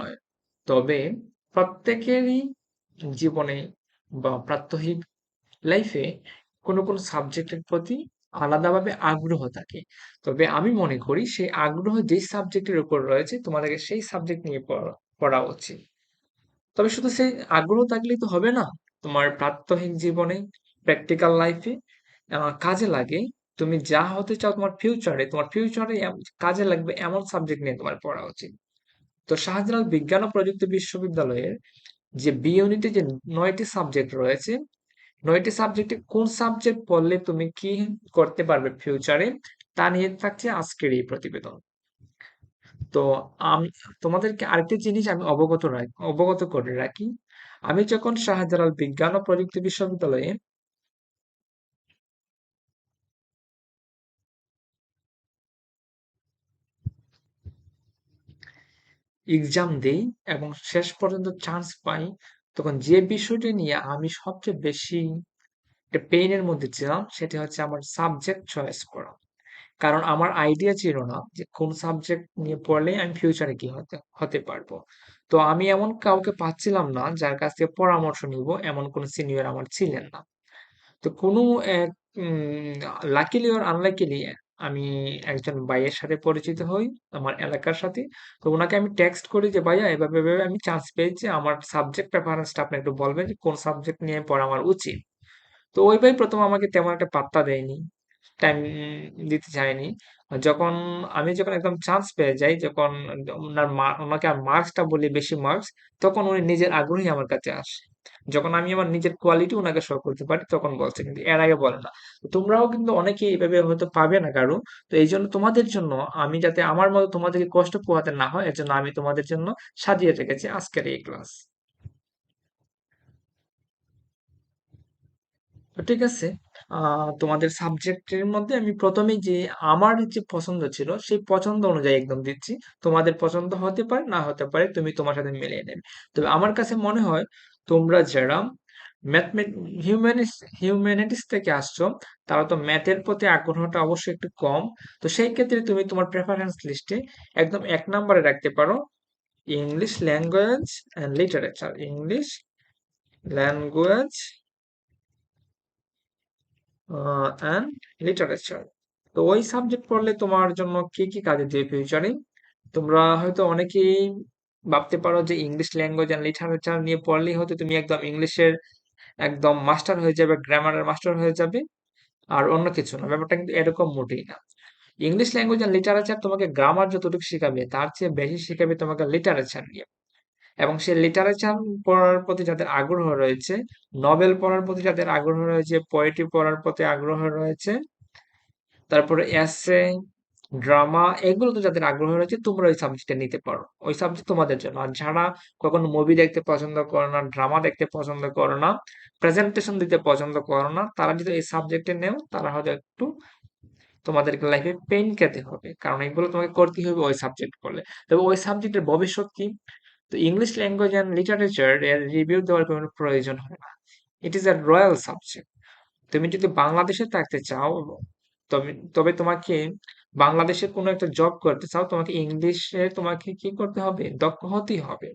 নয়। তবে প্রত্যেকেরই জীবনে বা প্রাত্যহিক লাইফে কোনো কোনো সাবজেক্টের প্রতি আলাদাভাবে আগ্রহ থাকে। তবে আমি মনে করি সেই আগ্রহ যেই সাবজেক্টের উপর রয়েছে, তোমাদেরকে সেই সাবজেক্ট নিয়ে পড়া পড়া উচিত। তবে শুধু সেই আগ্রহ থাকলেই তো হবে না, তোমার প্রাত্যহিক জীবনে প্র্যাকটিক্যাল লাইফে কাজে লাগে। তুমি যা হতে চাও তোমার ফিউচারে তোমার ফিউচারে কাজে লাগবে এমন সাবজেক্ট নিয়ে তোমার পড়া উচিত। তো শাহজালাল বিজ্ঞান ও প্রযুক্তি বিশ্ববিদ্যালয়ের যে বি ইউনিটে যে নয়টি সাবজেক্ট রয়েছে, নয়টি সাবজেক্টে কোন সাবজেক্ট পড়লে তুমি কি করতে পারবে ফিউচারে তা নিয়ে থাকছে আজকের এই প্রতিবেদন। তো আমি, তোমাদেরকে আরেকটি জিনিস আমি অবগত রাখি, অবগত করে রাখি। আমি যখন শাহজালাল বিজ্ঞান ও প্রযুক্তি বিশ্ববিদ্যালয়ে এক্সাম দেই এবং শেষ পর্যন্ত চান্স পাই, তখন যে বিষয়টি নিয়ে আমি সবচেয়ে বেশি পেইনের মধ্যে ছিলাম, সেটি হচ্ছে আমার সাবজেক্ট চয়েস করা। কারণ আমার আইডিয়া ছিল না যে কোন সাবজেক্ট নিয়ে পড়লে আমি ফিউচারে কি হতে হতে পারব। তো আমি এমন কাউকে পাচ্ছিলাম না যার কাছ থেকে পরামর্শ নিব, এমন কোন সিনিয়র আমার ছিলেন না। তো কোনো এক লাকিলি ওর আনলাকিলি আমি একজন ভাইয়ের সাথে পরিচিত হই, আমার এলাকার সাথে। তো ওনাকে আমি টেক্সট করি যে, ভাইয়া, এভাবে এভাবে আমি চান্স পেয়েছি। আমার সাবজেক্ট প্রেফারেন্সটা আপনি একটু বলবেন যে, কোন সাবজেক্ট নিয়ে পড়া আমার উচিত? তো ওই ভাই প্রথম আমাকে তেমন একটা পাত্তা দেয়নি। টাইম দিতে চায়নি যখন আমি যখন একদম চান্স পেয়ে যাই, যখন ওনার ওনাকে মার্কসটা বলি বেশি মার্কস তখন উনি নিজের আগ্রহী আমার কাছে আসে। যখন আমি আমার নিজের কোয়ালিটি ওনাকে শো করতে পারি, তখন বলছে কিন্তু এর আগে বলে না। তোমরাও কিন্তু অনেকে এইভাবে হয়তো পাবে না কারও। তো এই জন্য তোমাদের জন্য আমি যাতে আমার মতো তোমাদেরকে কষ্ট পোহাতে না হয়, এর জন্য আমি তোমাদের জন্য সাজিয়ে রেখেছি আজকের এই ক্লাস ঠিক আছে। তোমাদের সাবজেক্টের মধ্যে আমি প্রথমেই যে আমার যে পছন্দ ছিল, সেই পছন্দ অনুযায়ী একদম দিচ্ছি। তোমাদের পছন্দ হতে পারে, না হতে পারে, তুমি তোমার সাথে মিলিয়ে নেবে। তবে আমার কাছে মনে হয়, তোমরা যারা ম্যাথমে হিউম্যানিস হিউম্যানিটিস থেকে আসছো, তারা তো ম্যাথের প্রতি আগ্রহটা অবশ্যই একটু কম। তো সেই ক্ষেত্রে তুমি তোমার প্রেফারেন্স লিস্টে একদম এক নম্বরে রাখতে পারো English language and literature English language and literature তো ওই সাবজেক্ট পড়লে তোমার জন্য কি কি কাজে দেবে ফিউচারে তোমরা হয়তো অনেকেই ভাবতে পারো যে ইংলিশ ল্যাঙ্গুয়েজ অ্যান্ড লিটারেচার নিয়ে পড়লেই হয়তো তুমি একদম ইংলিশের একদম মাস্টার হয়ে যাবে গ্রামারের মাস্টার হয়ে যাবে, আর অন্য কিছু না। ব্যাপারটা কিন্তু এরকম মোটেই না। ইংলিশ ল্যাঙ্গুয়েজ অ্যান্ড লিটারেচার তোমাকে গ্রামার যতটুকু শেখাবে, তার চেয়ে বেশি শেখাবে তোমাকে লিটারেচার নিয়ে। এবং সে লিটারেচার পড়ার প্রতি যাদের আগ্রহ রয়েছে নভেল পড়ার প্রতি যাদের আগ্রহ রয়েছে পোয়েট্রি পড়ার প্রতি আগ্রহ রয়েছে, তারপরে এসে ড্রামা এগুলো তো যাদের আগ্রহ রয়েছে, তোমরা ওই সাবজেক্টটা নিতে পারো। ওই সাবজেক্ট তোমাদের জন্য। আর যারা কখনো মুভি দেখতে পছন্দ করো না ড্রামা দেখতে পছন্দ করো না প্রেজেন্টেশন দিতে পছন্দ করো না, তারা যদি এই সাবজেক্টে নেও, তারা হয়তো একটু তোমাদেরকে লাইফে পেইন খেতে হবে। কারণ এগুলো তোমাকে করতেই হবে ওই সাবজেক্ট করলে। তবে ওই সাবজেক্টের ভবিষ্যৎ কি? তো ইংলিশ ল্যাঙ্গুয়েজ অ্যান্ড লিটারেচার এর রিভিউ দেওয়ার কোনো প্রয়োজন হয় না। It is a royal subject তুমি যদি বাংলাদেশে থাকতে চাও, তবে তবে তোমাকে বাংলাদেশে কোনো একটা জব করতে চাও, তোমাকে ইংলিশে তোমাকে কি করতে হবে? দক্ষ হতেই হবে।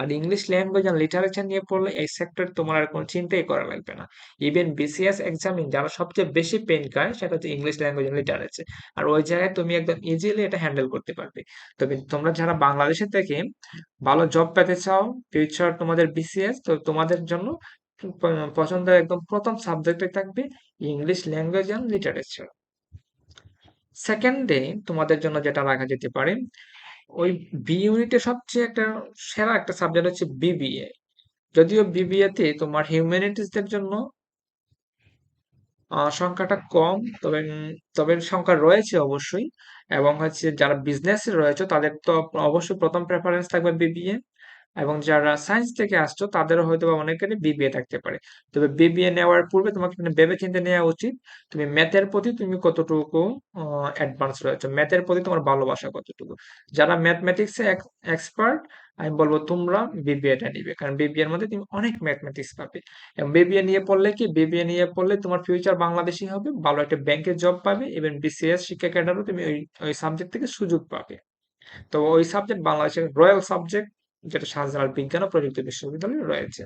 আর ইংলিশ ল্যাঙ্গুয়েজ আর লিটারেচার নিয়ে পড়লে এই সেক্টর তোমার আর কোনো চিন্তাই করা লাগবে না। ইভেন বিসিএস এক্সামে যারা সবচেয়ে বেশি পেন খায় সেটা হচ্ছে ইংলিশ ল্যাঙ্গুয়েজ আর লিটারেচার আর ওই জায়গায় তুমি একদম ইজিলি এটা হ্যান্ডেল করতে পারবে। তবে তোমরা যারা বাংলাদেশে থেকে ভালো জব পেতে চাও ফিউচার তোমাদের বিসিএস তো তোমাদের জন্য পছন্দের একদম প্রথম সাবজেক্টে থাকবে ইংলিশ ল্যাঙ্গুয়েজ অ্যান্ড লিটারেচার সেকেন্ডে তোমাদের জন্য যেটা রাখা যেতে পারে ওই বি ইউনিটে সবচেয়ে একটা সেরা একটা সাবজেক্ট হচ্ছে বিবিএ যদিও বিবিএ তে তোমার হিউম্যানিটিসদের জন্য সংখ্যাটা কম, তবে তবে সংখ্যা রয়েছে অবশ্যই। এবং হচ্ছে যারা বিজনেসে রয়েছে, তাদের তো অবশ্যই প্রথম প্রেফারেন্স থাকবে বিবিএ এবং যারা সায়েন্স থেকে আসছো, তাদেরও হয়তো বা অনেকেরই বিবিএ থাকতে পারে। তবে বিবিএ নেওয়ার পূর্বে তোমাকে এখানে ভেবে চিন্তে নেওয়া উচিত, তুমি ম্যাথের প্রতি তুমি কতটুকু অ্যাডভান্স রয়েছে? ম্যাথের প্রতি তোমার ভালোবাসা কতটুকু? যারা ম্যাথমেটিক্সে এক্সপার্ট আমি বলব তোমরা বিবিএটা নিবে। কারণ বিবিএ এর মধ্যে তুমি অনেক ম্যাথমেটিক্স পাবে। এবং বিবিএ নিয়ে পড়লে কি? বিবিএ নিয়ে পড়লে তোমার ফিউচার বাংলাদেশি হবে, ভালো একটা ব্যাংকে জব পাবে এবং বিসিএস শিক্ষা ক্যাডারও তুমি ওই ওই সাবজেক্ট থেকে সুযোগ পাবে। তো ওই সাবজেক্ট বাংলাদেশের রয়্যাল সাবজেক্ট যেটা শাহজালাল বিজ্ঞান ও প্রযুক্তি বিশ্ববিদ্যালয়ে রয়েছে।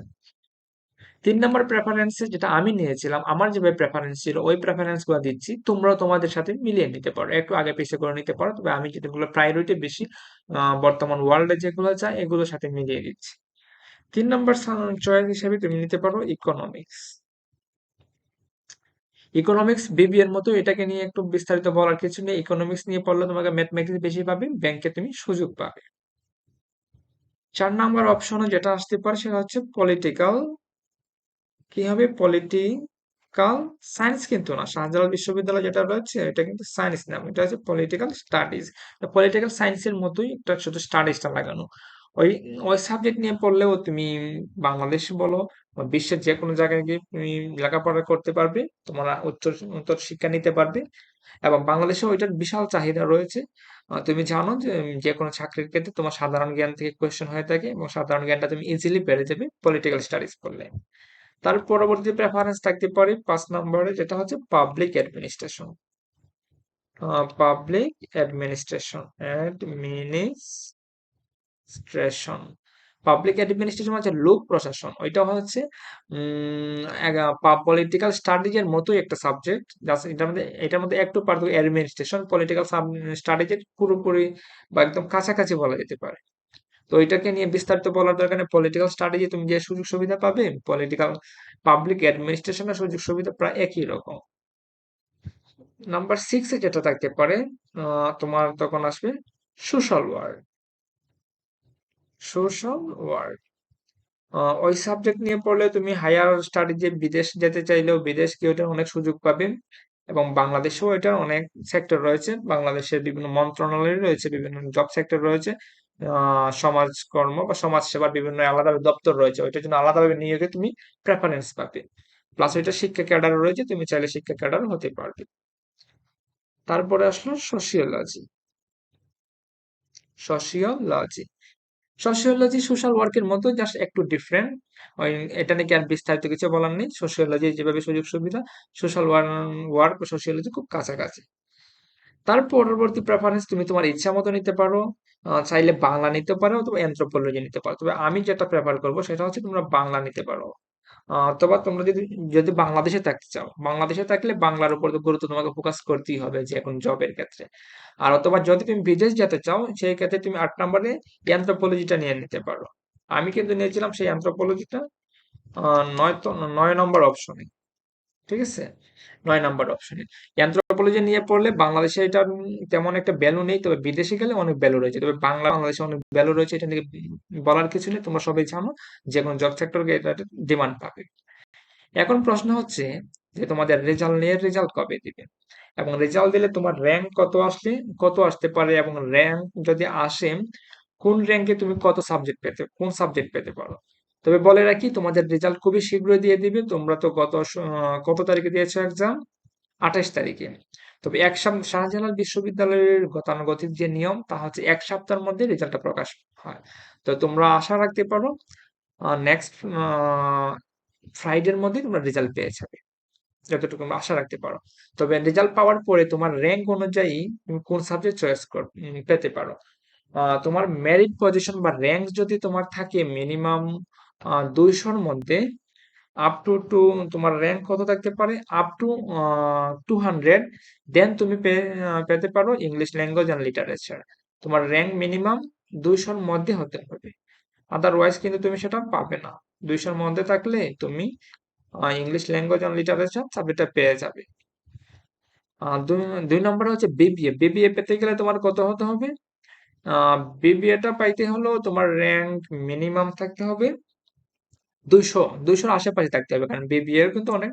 তিন নম্বর প্রেফারেন্সে যেটা আমি নিয়েছিলাম, আমার যেভাবে প্রেফারেন্স ছিল, ওই প্রেফারেন্সগুলো দিচ্ছি। তোমরাও তোমাদের সাথে মিলিয়ে নিতে পারো। একটু আগে পিছিয়ে করে নিতে পারো, তবে আমি যেগুলো প্রায়োরিটি বেশি বর্তমান ওয়ার্ল্ডে যেগুলো চাই এগুলোর সাথে মিলিয়ে দিচ্ছি। তিন নম্বর চয়েস হিসেবে তুমি নিতে পারো ইকোনমিক্স ইকোনমিক্স বিবি এর মতো এটাকে নিয়ে একটু বিস্তারিত বলার কিছু নেই। ইকোনমিক্স নিয়ে পড়লে তোমাকে ম্যাথমেটিক্স বেশি পাবে ব্যাংকে তুমি সুযোগ পাবে। চার নাম্বার অপশনে যেটা আসতে পারে সেটা হচ্ছে পলিটিক্যাল কি হবে? পলিটিক্যাল সায়েন্স কিন্তু না। শাহজালাল বিশ্ববিদ্যালয় যেটা রয়েছে, এটা কিন্তু সায়েন্স নাম। এটা হচ্ছে পলিটিক্যাল স্টাডিজ পলিটিক্যাল সায়েন্সের মতোই একটা শুধু স্টাডিজটা লাগানো। ওই ওই সাবজেক্ট নিয়ে পড়লেও তুমি বাংলাদেশ বলো বা বিশ্বের যে কোনো জায়গায় গিয়ে তুমি লেখাপড়া করতে পারবে তোমার উচ্চ উচ্চ শিক্ষা নিতে পারবে এবং বাংলাদেশে ওইটার বিশাল চাহিদা রয়েছে। তুমি জানো যে কোনো চাকরির ক্ষেত্রে তোমার সাধারণ জ্ঞান থেকে কোয়েশ্চেন হয়ে থাকে এবং সাধারণ জ্ঞানটা তুমি ইজিলি পেরে যাবে পলিটিক্যাল স্টাডিজ করলে। তার পরবর্তী প্রেফারেন্স থাকতে পারে পাঁচ নম্বরে যেটা হচ্ছে public administration public administration administration public administration হচ্ছে লোক প্রশাসন। ওইটা হচ্ছে পলিটিক্যাল স্টাডিজ এর মতোই একটা সাবজেক্ট এটার মধ্যে এটার মধ্যে একটু পার্থক্য অ্যাডমিনিস্ট্রেশন পলিটিক্যাল স্টাডিজ এর পুরোপুরি বা একদম কাছাকাছি বলা যেতে পারে। তো এটাকে নিয়ে বিস্তারিত বলার দরকার নেই। পলিটিক্যাল স্টাডিজে তুমি যে সুযোগ সুবিধা পাবে পলিটিক্যাল পাবলিক অ্যাডমিনিস্ট্রেশনের সুযোগ সুবিধা প্রায় একই রকম। নাম্বার সিক্সে যেটা থাকতে পারে তোমার তখন আসবে সোশ্যাল ওয়ার্ক সোশ্যাল ওয়ার্ক ওই সাবজেক্ট নিয়ে পড়লে তুমি হায়ার স্টাডিজে বিদেশ যেতে চাইলেও বিদেশ গিয়ে ওটা অনেক সুযোগ পাবে এবং বাংলাদেশেও এটার অনেক সেক্টর রয়েছে। বাংলাদেশের বিভিন্ন মন্ত্রণালয় রয়েছে, বিভিন্ন জব সেক্টর রয়েছে। সমাজকর্ম বা সমাজ সেবার বিভিন্ন আলাদা দপ্তর রয়েছে। ওইটার জন্য আলাদাভাবে নিয়োগে তুমি প্রেফারেন্স পাবে। প্লাস ওইটা শিক্ষা ক্যাডার রয়েছে, তুমি চাইলে শিক্ষা ক্যাডার হতে পারবে। তারপরে আসলো সোশিওলজি সোশিওলজি সোশিওলজি সোশ্যাল ওয়ার্কের মতো জাস্ট একটু ডিফারেন্ট ওই এটা নাকি আর বিস্তারিত কিছু বলার নেই। সোশিওলজি যেভাবে সুযোগ সুবিধা সোশ্যাল ওয়ার্ক সোশিওলজি খুব কাছাকাছি। তার পরবর্তী প্রেফারেন্স তুমি তোমার ইচ্ছা মতো নিতে পারো। চাইলে বাংলা নিতে পারো অথবা অ্যান্থ্রোপোলজি নিতে পারো। তবে আমি যেটা প্রেফার করব সেটা হচ্ছে তোমরা বাংলা নিতে পারো। অথবা তোমরা যদি যদি বাংলাদেশে থাকতে চাও, বাংলাদেশে থাকলে বাংলার উপর গুরুত্ব তোমাকে ফোকাস করতেই হবে যে এখন জবের ক্ষেত্রে। আর অথবা যদি তুমি বিদেশ যেতে চাও, সেই ক্ষেত্রে তুমি আট নম্বরে অ্যান্থ্রোপোলজিটা নিয়ে নিতে পারো। আমি কিন্তু নিয়েছিলাম সেই অ্যান্থ্রোপোলজিটা নয় নয় নম্বর অপশনে ঠিক আছে? নয় নাম্বার অপশনে অ্যানথ্রোপোলজি নিয়ে পড়লে বাংলাদেশে এটা তেমন একটা ভ্যালু নেই, তবে বিদেশে গেলে অনেক ভ্যালু রয়েছে। তবে বাংলা, বাংলাদেশে অনেক ভ্যালু রয়েছে, এটা নিয়ে বলার কিছু নেই, তোমরা সবাই জানো, যে কোনো জব সেক্টরকে এটা ডিমান্ড পাবে। এখন প্রশ্ন হচ্ছে যে তোমাদের রেজাল্ট নিয়ে রেজাল্ট কবে দিবে? এবং রেজাল্ট দিলে তোমার র্যাঙ্ক কত আসলে, কত আসতে পারে, এবং র্যাঙ্ক যদি আসে, কোন র্যাঙ্কে তুমি কত সাবজেক্ট পেতে, কোন সাবজেক্ট পেতে পারো? তবে বলে রাখি, তোমাদের রেজাল্ট খুবই শীঘ্রই দিয়ে দিবে। তোমরা তো গত কত তারিখে দিয়েছ এক্সাম আঠাশ তারিখে। তবে এক শাহজালাল বিশ্ববিদ্যালয়ের গতানুগতিক যে নিয়ম, তা হচ্ছে এক সপ্তাহের মধ্যে রেজাল্টটা প্রকাশ হয়। তো তোমরা আশা রাখতে পারো নেক্সট ফ্রাইডের মধ্যে তোমরা রেজাল্ট পেয়ে যাবে। যতটুকু আশা রাখতে পারো। তবে রেজাল্ট পাওয়ার পরে তোমার র্যাঙ্ক অনুযায়ী তুমি কোন সাবজেক্ট চয়েস কর পেতে পারো। তোমার মেরিট পজিশন বা র্যাঙ্ক যদি তোমার থাকে মিনিমাম দুইশোর মধ্যে আপ টু টু তোমার র্যাঙ্ক কত থাকতে পারে? Up to two hundred then তুমি পেতে পারো ইংলিশ ল্যাঙ্গুয়েজ অ্যান্ড লিটারেচার তোমার র্যাঙ্ক মিনিমাম দুইশোর মধ্যে হতে হবে। আদারওয়াইজ কিন্তু তুমি সেটা পাবে না। দুইশোর মধ্যে থাকলে তুমি ইংলিশ ল্যাঙ্গুয়েজ অ্যান্ড লিটারেচার সাবজেক্টটা পেয়ে যাবে। দুই নম্বরে হচ্ছে বিবিএ বিবিএ পেতে গেলে তোমার কত হতে হবে? বিবিএটা পাইতে হলেও তোমার র্যাঙ্ক মিনিমাম থাকতে হবে। দুইশো, দুইশোর আশেপাশে থাকতে হবে। কারণ বিবিএ কিন্তু অনেক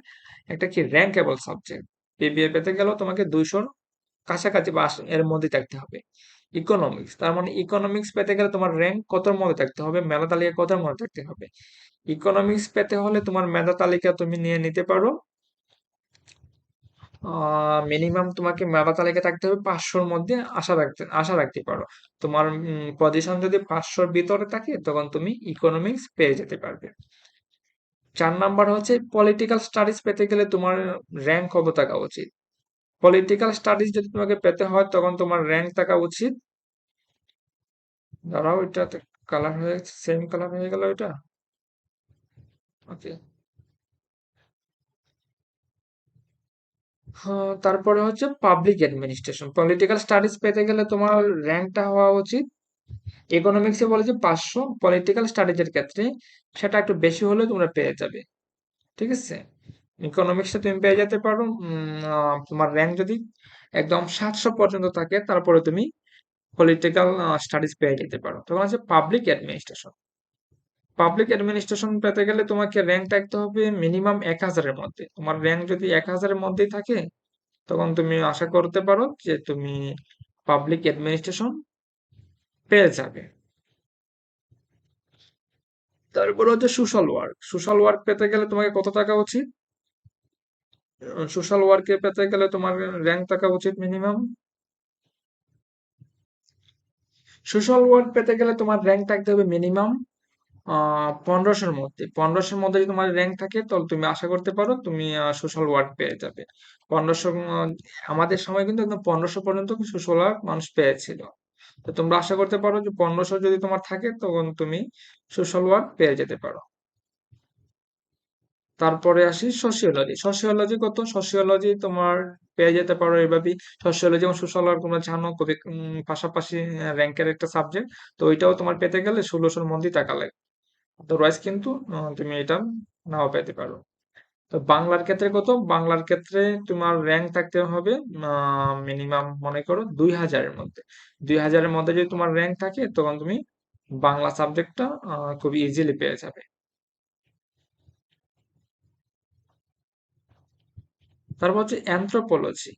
একটা কি র্যাঙ্কেবল সাবজেক্ট বিবিএ পেতে গেলেও তোমাকে দুইশোর কাছাকাছি বা এর মধ্যে থাকতে হবে। ইকোনমিক্স তার মানে ইকোনমিক্স পেতে গেলে তোমার র্যাঙ্ক কতর মধ্যে থাকতে হবে, মেধা তালিকা কতর মধ্যে থাকতে হবে? ইকোনমিক্স পেতে হলে তোমার মেধা তালিকা তুমি নিয়ে নিতে পারো। মিনিমাম তোমাকে মেধা তালিকা থাকতে হবে পাঁচশোর মধ্যে আশা রাখতে আশা রাখতে পারো। তোমার পজিশন যদি পাঁচশোর ভিতরে থাকে, তখন তুমি ইকোনমিক্স পেয়ে যেতে পারবে। চার নাম্বার হচ্ছে পলিটিক্যাল স্টাডিজ পেতে গেলে তোমার র্যাঙ্ক কত থাকা উচিত? পলিটিক্যাল স্টাডিজ যদি তোমাকে পেতে হয়, তখন তোমার র্যাঙ্ক থাকা উচিত। দাঁড়াও এটা কালার হয়ে সেম কালার হয়ে গেল এটা? ওকে তারপরে হচ্ছে পাবলিক অ্যাডমিনিস্ট্রেশন পলিটিক্যাল স্টাডিজ পেতে গেলে তোমার র্যাঙ্কটা হওয়া উচিত। ইকোনমিক্সে বলে যে পাঁচশো। পলিটিক্যাল স্টাডিজের ক্ষেত্রে সেটা একটু বেশি হলে তোমরা পেয়ে যাবে। ঠিক আছে? ইকোনমিক্সে তুমি পেয়ে যেতে পারো। তোমার র্যাঙ্ক যদি একদম সাতশো পর্যন্ত থাকে, তারপরে তুমি পলিটিক্যাল স্টাডিজ পেয়ে যেতে পারো। তখন আছে পাবলিক অ্যাডমিনিস্ট্রেশন পাবলিক অ্যাডমিনিস্ট্রেশন পেতে গেলে তোমাকে র্যাঙ্ক থাকতে হবে মিনিমাম এক হাজারের মধ্যে। তোমার র্যাঙ্ক যদি এক হাজারের মধ্যেই থাকে, তখন তুমি আশা করতে পারো যে তুমি পাবলিক অ্যাডমিনিস্ট্রেশন পেয়ে যাবে। তারপর হচ্ছে সোশ্যাল ওয়ার্ক সোশ্যাল ওয়ার্ক পেতে গেলে তোমাকে কত টাকা উচিত? সোশ্যাল ওয়ার্কে পেতে গেলে তোমার র্যাঙ্ক থাকা উচিত মিনিমাম সোশ্যাল ওয়ার্ক পেতে গেলে তোমার র্যাঙ্ক থাকতে হবে মিনিমাম পনেরোশোর মধ্যে। পনেরোশোর মধ্যে যদি তোমার র্যাঙ্ক থাকে, তাহলে তুমি আশা করতে পারো তুমি সোশ্যাল ওয়ার্ক পেয়ে যাবে। পনেরোশো আমাদের সময় কিন্তু একদম পনেরোশো পর্যন্ত সোশ্যাল ওয়ার্ক মানুষ পেয়েছিল। তো তোমরা আশা করতে পারো যে পনেরোশো যদি তোমার থাকে, তখন তুমি সোশ্যাল ওয়ার্ক পেয়ে যেতে পারো। তারপরে আসি সোশিওলজি সোশিওলজি কত? সোশিওলজি তোমার পেয়ে যেতে পারো এভাবেই। সোশিওলজি এবং সোশ্যাল ওয়ার্ক তোমরা জানো খুবই পাশাপাশি র্যাঙ্কের একটা সাবজেক্ট তো ওইটাও তোমার পেতে গেলে ষোলোশোর মধ্যেই টাকা লাগে আদারওয়াইজ কিন্তু তুমি এটা নাও পেতে পারো। তো বাংলার ক্ষেত্রে কত? বাংলার ক্ষেত্রে তোমার র্যাঙ্ক থাকতে হবে মিনিমাম মনে করো দুই হাজারের মধ্যে। দুই হাজারের মধ্যে যদি তোমার র্যাঙ্ক থাকে, তখন তুমি বাংলা সাবজেক্টটা খুব ইজিলি পেয়ে যাবে। তারপর হচ্ছে অ্যানথ্রোপোলজি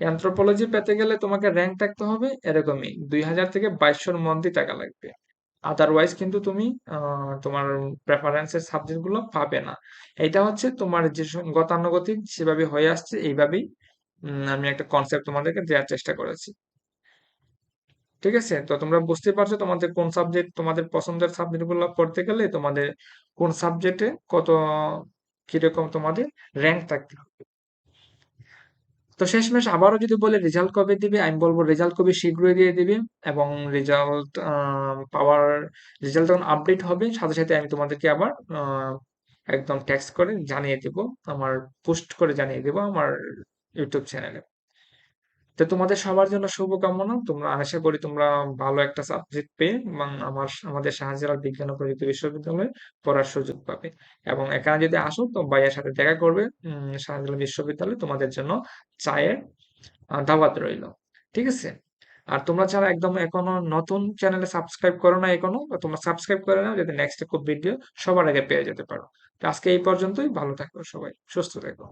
অ্যানথ্রোপোলজি পেতে গেলে তোমাকে র্যাঙ্ক থাকতে হবে এরকমই। দুই হাজার থেকে বাইশশোর মধ্যে টাকা লাগবে। আদারওয়াইজ কিন্তু তুমি তোমার প্রেফারেন্সের সাবজেক্টগুলো পাবে না। এটা হচ্ছে তোমার যে গতানুগতিক সেভাবে হয়ে আসছে, এইভাবেই আমি একটা কনসেপ্ট তোমাদেরকে দেওয়ার চেষ্টা করেছি। ঠিক আছে? তো তোমরা বুঝতে পারছ তোমাদের কোন সাবজেক্ট তোমাদের পছন্দের সাবজেক্টগুলো পড়তে গেলে তোমাদের কোন সাবজেক্টে কত কীরকম তোমাদের র্যাঙ্ক থাকতে হবে। তো শেষ মেশ আবারও যদি বলে রেজাল্ট কবে দিবে, আমি বলব রেজাল্ট কবে শীঘ্রই দিয়ে দিবে এবং রেজাল্ট পাওয়ার রেজাল্ট যখন আপডেট হবে, সাথে সাথে আমি তোমাদেরকে আবার একদম ট্যাক্স করে জানিয়ে দেবো, আমার পোস্ট করে জানিয়ে দেবো আমার ইউটিউব চ্যানেলে তো তোমাদের সবার জন্য শুভকামনা। তোমরা, আশা করি তোমরা ভালো একটা সাবজেক্ট পেয়ে এবং আমার, আমাদের শাহজালাল বিজ্ঞান ও প্রযুক্তি বিশ্ববিদ্যালয়ে পড়ার সুযোগ পাবে। এবং এখানে যদি আসো, তো ভাইয়ের সাথে দেখা করবে। শাহজালাল বিশ্ববিদ্যালয়ে তোমাদের জন্য চায়ের দাওয়াত রইল। ঠিক আছে? আর তোমরা যারা একদম এখনও নতুন চ্যানেলে সাবস্ক্রাইব করো না এখনও তোমরা সাবস্ক্রাইব করে নাও, যাতে নেক্সট খুব ভিডিও সবার আগে পেয়ে যেতে পারো। তো আজকে এই পর্যন্তই। ভালো থাকো সবাই, সুস্থ থাকো।